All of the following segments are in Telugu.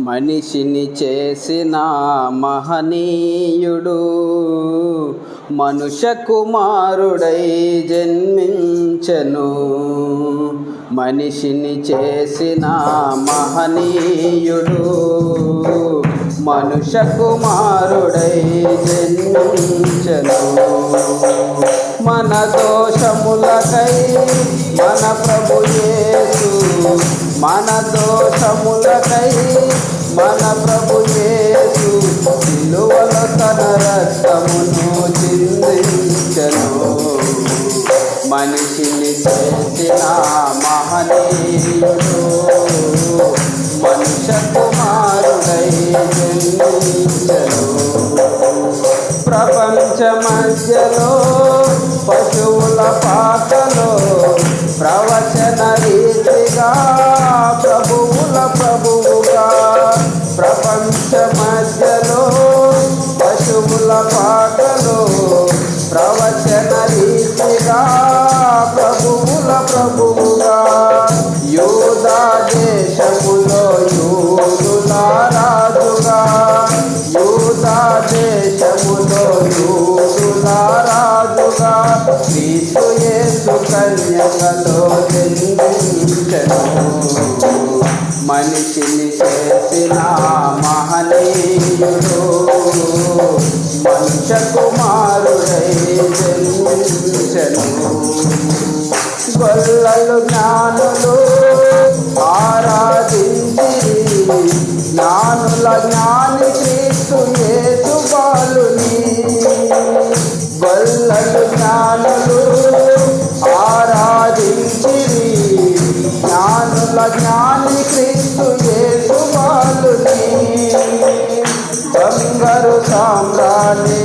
మనిషిని చేసిన మహనీయుడు మనుష్య కుమారుడై జన్మించను. మనిషిని చేసిన మహనీయుడు మనుష్య కుమారుడై జన్మించను. మన దోషములకై మన ప్రభు యేసు. మన దోషములకై మన ప్రభు యేసు. తన రక్తమును చిందించను. మనిషిని చేసిన మహనీయుడు. మనుష్య కుమారుడై జన్మించను. ప్రపంచ మధ్యలో పాటలో ప్రవచన రీతిగా క్రీస్తు యేసు కన్యకలో జన్మించను మనిషిని చేసిన మహనీయుడు మనుష్య కుమారుడై జన్మించను గొల్లలు జ్ఞానులు ఆరాధించి జ్ఞానుల జ్ఞాని క్రీస్తు యేసు బాలుని గొల్లలు జ్ఞానులు ఆరాధించి జ్ఞానుల జ్ఞాని క్రీస్తు యేసు బాలుని బంగారు సామ్రాణి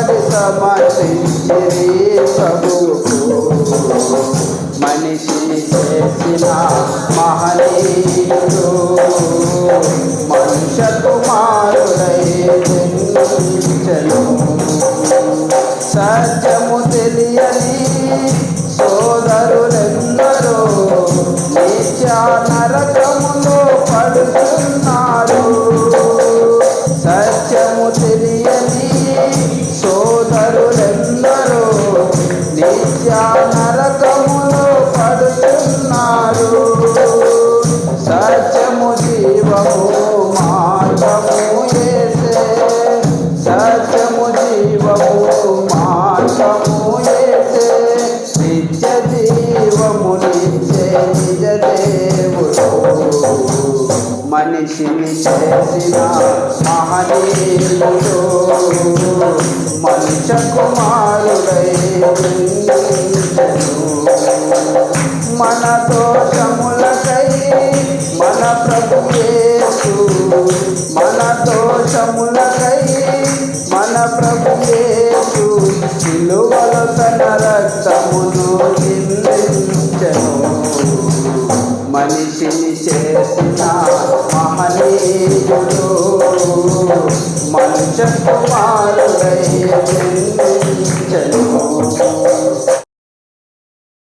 సాగిల సమర్పించిరి ప్రభువుకు మనిషిని చేసిన మహనీయుడు మనుష్య కుమారుడై జన్మించను సత్యము తెలియని సోదరులెందరో నిత్య నరకములో పడుతున్నారు. మనిషిని చేసిన మహనీయుడు మనుష్య కుమారుడై మన దోషములకై మన ప్రభు మన దోషములకై మన ప్రభు యేసు తన రక్తమును పంచకుమారుడై